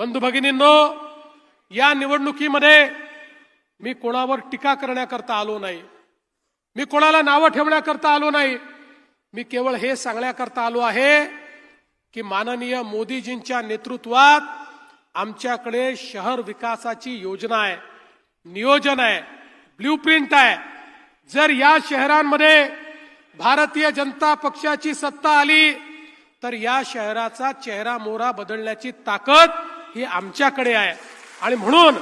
बंधू भगिनींनो या निवडणुकीमध्ये मी कोणावर टीका करण्याकरता आलो नाही. मी कोणाला नावं ठेवण्याकरता आलो नाही. मी केवळ हे सांगण्याकरता आलो आहे की माननीय मोदीजींच्या नेतृत्वात आमच्याकडे शहर विकासाची योजना आहे नियोजन आहे ब्ल्यूप्रिंट आहे. जर या शहरांमध्ये भारतीय जनता पक्षाची सत्ता आली तर या शहराचा चेहरा मोहरा बदलण्याची ताकद ही आमच्याकडे आहे. आणि म्हणून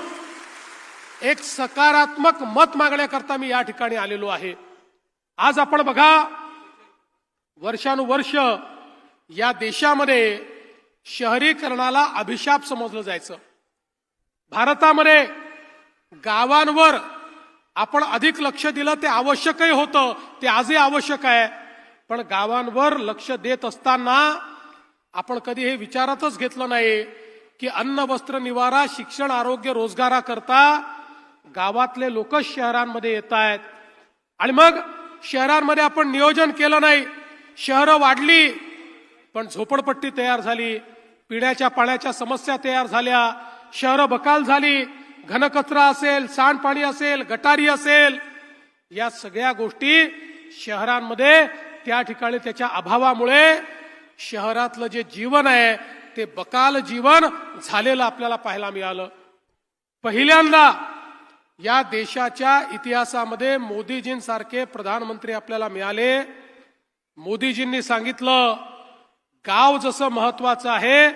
एक सकारात्मक मत मागण्याकरता मी या ठिकाणी आलेलो आहे. आज आपण बघा वर्षानुवर्ष या देशामध्ये शहरीकरणाला अभिशाप समजलं जायचं. भारतामध्ये गावांवर आपण अधिक लक्ष दिलं ते आवश्यकही होतं ते आजही आवश्यक आहे. पण गावांवर लक्ष देत असताना आपण कधी हे विचारातच घेतलं नाही. की अन्न वस्त्र निवारा शिक्षण आरोग्य रोजगाराकरता गावातले लोक शहरांमध्ये येत आहेत. आणि मग शहरांमध्ये आपण नियोजन केलं नाही. शहरं वाढली पण झोपडपट्टी तयार झाली पिण्याच्या पाण्याच्या समस्या तयार झाल्या शहरं बकाल झाली घनकचरा असेल सांडपाणी असेल गटारी असेल या सगळ्या गोष्टी शहरांमध्ये त्या ठिकाणी त्याच्या अभावामुळे शहरातलं जे जीवन आहे ते बकाल जीवन झालेलं आपल्याला पाहायला मिळालं. पहिल्यांदा या देशाच्या इतिहासामध्ये मोदीजींसारखे प्रधानमंत्री आपल्याला मिळाले. मोदीजींनी सांगितलं गाव जसं महत्वाचं आहे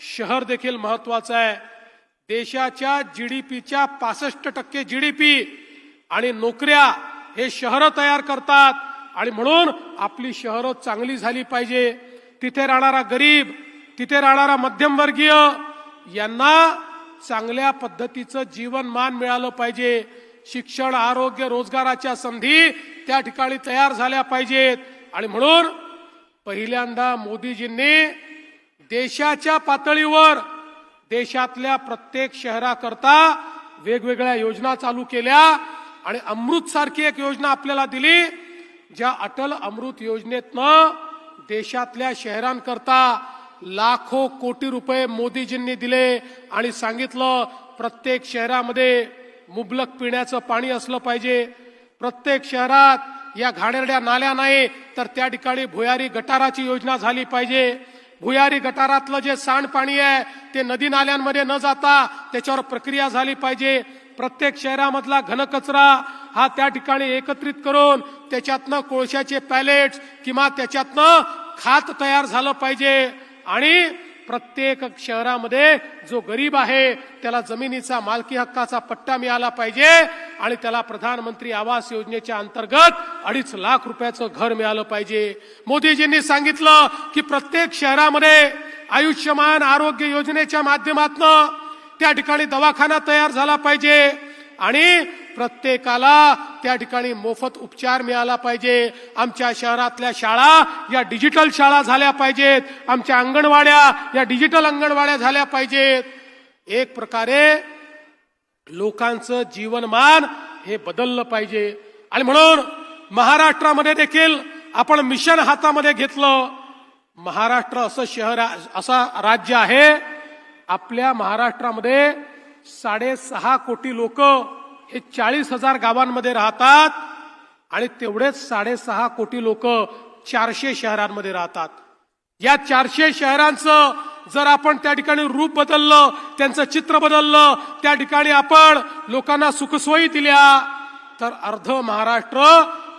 शहर देखील महत्वाचं आहे. देशाच्या जीडीपीच्या पासष्ट टक्के जीडीपी आणि नोकऱ्या हे शहरं तयार करतात आणि म्हणून आपली शहरं चांगली झाली पाहिजे. तिथे राहणारा गरीब तिथे राहणारा मध्यमवर्गीय यांना चांगल्या पद्धतीचं जीवनमान मिळालं पाहिजे. शिक्षण आरोग्य रोजगाराच्या संधी त्या ठिकाणी तयार झाल्या पाहिजेत. आणि म्हणून पहिल्यांदा मोदीजींनी देशाच्या पातळीवर देशातल्या प्रत्येक शहराकरता वेगवेगळ्या योजना चालू केल्या आणि अमृत सारखी एक योजना आपल्याला दिली ज्या अटल अमृत योजनेतनं देशातल्या शहरांकरता लाखो कोटी रुपये मोदीजींनी दिले आणि सांगितलं प्रत्येक शहरामध्ये मुबलक पिण्याचं पाणी असलं पाहिजे. प्रत्येक शहरात या घाणेरड्या नाल्या नाही तर त्या ठिकाणी भुयारी गटाराची योजना झाली पाहिजे. भुयारी गटारातलं जे सांडपाणी आहे ते नदी नाल्यांमध्ये न जाता त्याच्यावर प्रक्रिया झाली पाहिजे. प्रत्येक शहरामधला घनकचरा हा त्या ठिकाणी एकत्रित करून त्याच्यातनं कोळशाचे पॅलेट्स किंवा त्याच्यातनं खात तयार झालं पाहिजे. आणि प्रत्येक शहरामध्ये जो गरीब आहे त्याला जमिनीचा मालकी हक्काचा पट्टा मिळाला पाहिजे आणि त्याला प्रधानमंत्री आवास योजनेच्या अंतर्गत अडीच लाख रुपयाचं घर मिळालं पाहिजे. मोदीजींनी सांगितलं की प्रत्येक शहरामध्ये आयुष्यमान आरोग्य योजनेच्या माध्यमातून त्या ठिकाणी दवाखाना तयार झाला पाहिजे आणि प्रत्येकाला त्या ठिकाणी मोफत उपचार मिळाला पाहिजे. आमच्या शहरातल्या शाळा या डिजिटल शाळा झाल्या पाहिजेत. आमच्या अंगणवाड्या या डिजिटल अंगणवाड्या झाल्या पाहिजेत. एक प्रकारे लोकांचं जीवनमान हे बदललं पाहिजे. आणि म्हणून महाराष्ट्रामध्ये देखील आपण मिशन हातामध्ये घेतलं. महाराष्ट्र असं शहर असा राज्य आहे. आपल्या महाराष्ट्रामध्ये साडेसहा कोटी लोक हे चाळीस हजार गावांमध्ये राहतात आणि तेवढेच साडेसहा कोटी लोक चारशे शहरांमध्ये राहतात. या चारशे शहरांचं जर आपण त्या ठिकाणी रूप बदललं त्यांचं चित्र बदललं त्या ठिकाणी आपण लोकांना सुखसोयी दिल्या तर अर्ध महाराष्ट्र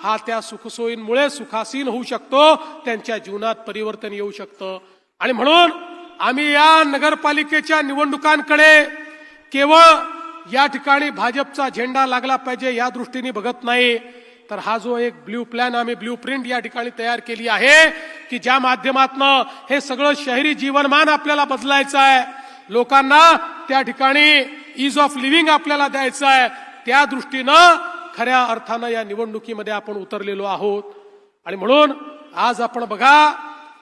हा त्या सुखसोयींमुळे सुखासीन होऊ शकतो त्यांच्या जीवनात परिवर्तन येऊ शकतं. आणि म्हणून आम्ही या नगरपालिकेच्या निवडणुकांकडे केवळ या ठिकाणी भाजपचा झेंडा लागला पाहिजे या दृष्टीने बघत नाही. तर हा जो एक ब्ल्यू प्लॅन आम्ही ब्ल्यू प्रिंट या ठिकाणी तयार केली आहे की ज्या माध्यमातनं हे सगळं शहरी जीवनमान आपल्याला बदलायचं आहे लोकांना त्या ठिकाणी इज ऑफ लिव्हिंग आपल्याला द्यायचं आहे त्या दृष्टीनं खऱ्या अर्थानं या निवडणुकीमध्ये आपण उतरलेलो आहोत. आणि म्हणून आज आपण बघा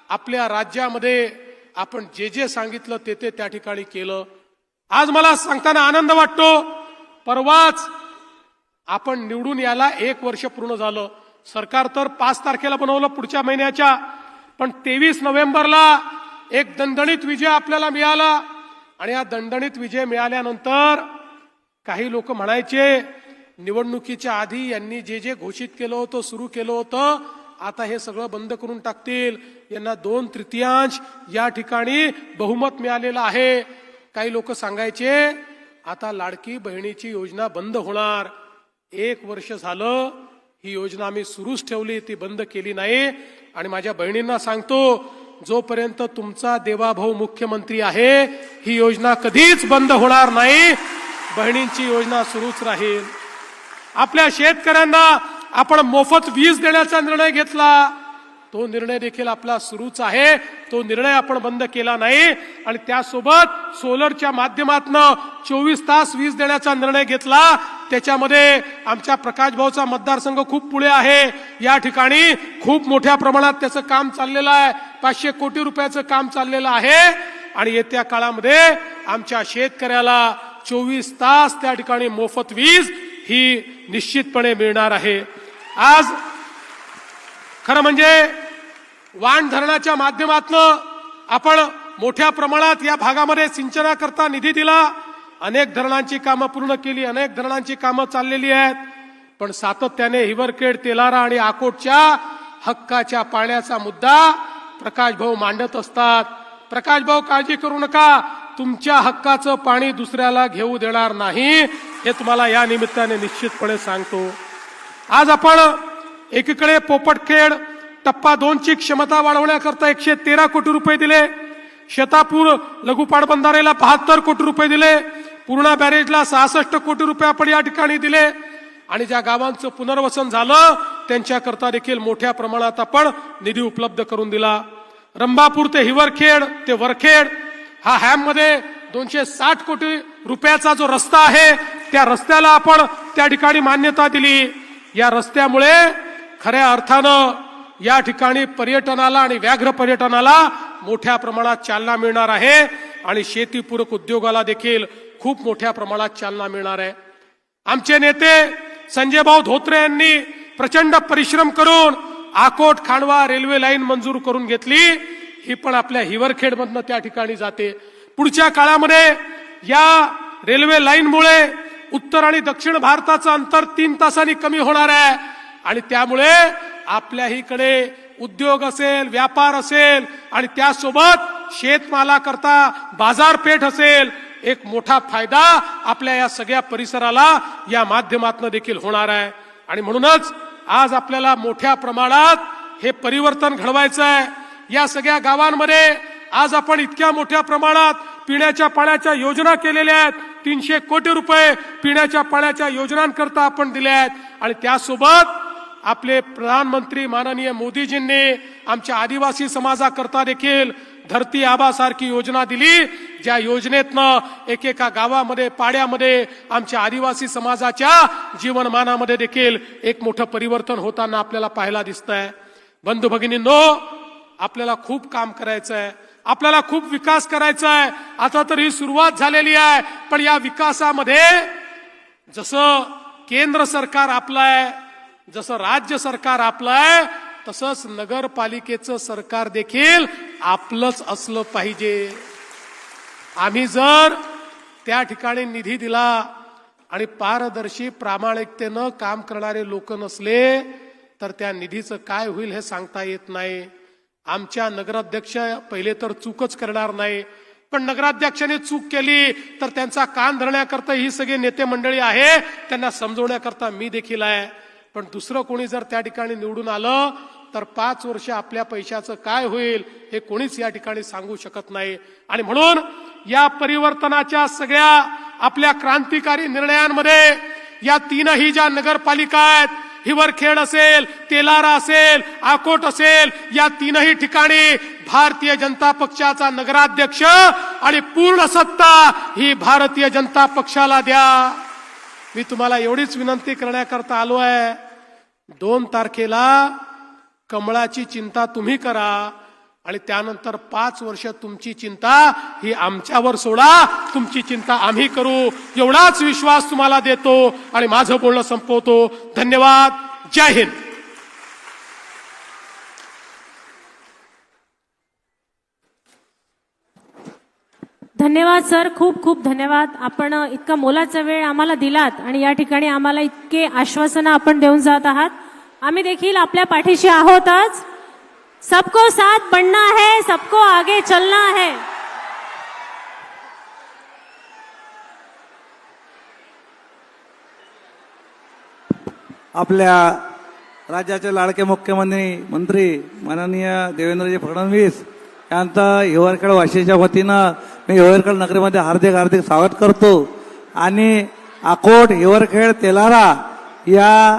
आपल्या राज्यामध्ये आपण जे जे सांगितलं ते ते त्या ठिकाणी केलं. आज मला सांगताना आनंद वाटतो. परवाच आपण निवडून यायला एक वर्ष पूर्ण झालं. सरकार तर पाच तारखेला बनवलं पुढच्या महिन्याच्या. पण तेवीस नोव्हेंबरला एक दणदणीत विजय आपल्याला मिळाला. आणि या दणदणीत विजय मिळाल्यानंतर काही लोक म्हणायचे निवडणुकीच्या आधी यांनी जे जे घोषित केलं होतं सुरू केलं होतं आता हे सगळं बंद करून टाकतील. यांना दोन तृतीयांश या ठिकाणी बहुमत मिळालेलं आहे. काही लोक सांगायचे आता लाडकी बहिणीची योजना बंद होणार. एक वर्ष झालं ही योजना आम्ही सुरूच ठेवली ती बंद केली नाही. आणि माझ्या बहिणींना सांगतो जोपर्यंत तुमचा देवाभाऊ मुख्यमंत्री आहे ही योजना कधीच बंद होणार नाही. बहिणींची योजना सुरूच राहील. आपल्या शेतकऱ्यांना आपण मोफत वीज देण्याचा निर्णय घेतला. तो निर्णय देखील आपला सुरूच आहे. तो निर्णय आपण बंद केला नाही. आणि त्यासोबत सोलरच्या माध्यमातून चोवीस तास वीज देण्याचा निर्णय घेतला. त्याच्यामध्ये आमच्या प्रकाश भाऊचा मतदारसंघ खूप पुढे आहे. या ठिकाणी खूप मोठ्या प्रमाणात त्याचं काम चाललेलं आहे. पाचशे कोटी रुपयाचं काम चाललेलं आहे. आणि येत्या काळामध्ये आमच्या शेतकऱ्याला चोवीस तास त्या ठिकाणी मोफत वीज ही निश्चितपणे मिळणार आहे. आज खरं म्हणजे वाण धरणाच्या माध्यमातनं आपण मोठ्या प्रमाणात या भागामध्ये सिंचनाकरता निधी दिला. अनेक धरणांची कामं पूर्ण केली अनेक धरणांची कामं चाललेली आहेत. पण सातत्याने हिवरखेड तेलारा आणि आकोटच्या हक्काच्या पाण्याचा मुद्दा प्रकाश भाऊ मांडत असतात. प्रकाश भाऊ काळजी करू नका. तुमच्या हक्काचं पाणी दुसऱ्याला घेऊ देणार नाही हे तुम्हाला या निमित्ताने निश्चितपणे सांगतो. आज आपण एकीकडे पोपटखेड टप्पा दोनची क्षमता वाढवण्याकरता एकशे तेरा कोटी रुपये दिले. शेतापूर लघुपाटबंधारेला बहात्तर कोटी रुपये दिले. पूर्णा बॅरेजला सहासष्ट कोटी रुपये आपण या ठिकाणी दिले. आणि ज्या गावांचं पुनर्वसन झालं त्यांच्याकरता देखील मोठ्या प्रमाणात आपण निधी उपलब्ध करून दिला. रंभापूर ते हिवरखेड ते वरखेड हा हॅममध्ये दोनशे साठ कोटी रुपयाचा जो रस्ता आहे त्या रस्त्याला आपण त्या ठिकाणी मान्यता दिली. या रस्त्यामुळे खऱ्या अर्थानं या ठिकाणी पर्यटनाला आणि व्याघ्र पर्यटनाला मोठ्या प्रमाणात चालना मिळणार आहे आणि शेतीपूरक उद्योगाला देखील खूप मोठ्या प्रमाणात चालना मिळणार आहे. आमचे नेते संजय भाऊ धोत्रे यांनी प्रचंड परिश्रम करून आकोट खांडवा रेल्वे लाईन मंजूर करून घेतली. ही पण आपल्या हिवरखेडमधनं त्या ठिकाणी जाते. पुढच्या काळामध्ये या रेल्वे लाईनमुळे उत्तर आणि दक्षिण भारताचं अंतर तीन तासांनी कमी होणार आहे आणि त्यामुळे आपल्याहीकडे उद्योग असेल व्यापार असेल आणि त्यासोबत शेतमालाकरता बाजारपेठ असेल एक मोठा फायदा आपल्या या सगळ्या परिसराला या माध्यमातून देखील होणार आहे. आणि म्हणूनच आज आपल्याला मोठ्या प्रमाणात हे परिवर्तन घडवायचं आहे. या सगळ्या गावांमध्ये आज आपण इतक्या मोठ्या प्रमाणात पिण्याच्या पाण्याच्या योजना केलेल्या आहेत. तीनशे कोटी रुपये पिण्याच्या पाण्याच्या योजनांकरता आपण दिल्या आहेत. आणि त्यासोबत आपले प्रधानमंत्री माननीय मोदीजींनी आमच्या आदिवासी समाजाकरता देखील धरती आबासारखी योजना दिली. ज्या योजनेतनं एकेका गावामध्ये पाड्यामध्ये आमच्या आदिवासी समाजाच्या जीवनमानामध्ये देखील एक मोठं परिवर्तन होताना आपल्याला पाहायला दिसत आहे बंधू भगिनींनो आपल्याला खूप काम करायचं आहे आपल्याला खूप विकास करायचा आहे आता तर ही सुरुवात झालेली आहे. पण या विकासामध्ये जसं केंद्र सरकार आपलं आहे जसं राज्य सरकार आपलं आहे तसंच नगरपालिकेचं सरकार देखील आपलंच असलं पाहिजे. आम्ही जर त्या ठिकाणी निधी दिला आणि पारदर्शी प्रामाणिकतेनं काम करणारे लोक नसले तर त्या निधीचं काय होईल हे सांगता येत नाही. आमच्या नगराध्यक्ष पहिले तर चूकच करणार नाही. पण नगराध्यक्षाने चूक केली तर त्यांचा कान धरण्याकरता ही सगळी नेते मंडळी आहे त्यांना समजवण्याकरता मी देखील आहे. पण दुसरं कोणी जर त्या ठिकाणी निवडून आलं तर पाच वर्ष आपल्या पैशाचं काय होईल हे कोणीच या ठिकाणी सांगू शकत नाही. आणि म्हणून या परिवर्तनाच्या सगळ्या आपल्या क्रांतिकारी निर्णयांमध्ये या तीनही ज्या नगरपालिका आहेत हिवरखेड असेल तेलारा असेल आकोट असेल या तीनही ठिकाणी भारतीय जनता पक्षाचा नगराध्यक्ष आणि पूर्ण सत्ता ही भारतीय जनता पक्षाला द्या. मी तुम्हाला एवढीच विनंती करण्याकरता आलो आहे. दोन तारखेला कमळाची चिंता तुम्ही करा आणि त्यानंतर पाच वर्ष तुमची चिंता ही आमच्यावर सोडा. तुमची चिंता आम्ही करू. एवढाच विश्वास तुम्हाला देतो आणि माझं बोलणं संपवतो. धन्यवाद. जय हिंद. धन्यवाद सर. खूप खूप धन्यवाद. आपण इतका मोलाचा वेळ आम्हाला दिलात आणि या ठिकाणी आम्हाला इतके आश्वासनं आपण देऊन जात आहात. आम्ही देखील आपल्या पाठीशी आहोतच. सबको साथ बनना है सबको आगे चलना है. आपल्या राज्याचे लाडके मुख्यमंत्री मंत्री माननीय देवेंद्रजी फडणवीस यांचं हिवरखेड वाशीच्या वतीनं मी हिवरखेड नगरीमध्ये हार्दिक हार्दिक स्वागत करतो. आणि अकोट हिवरखेड तेलारा या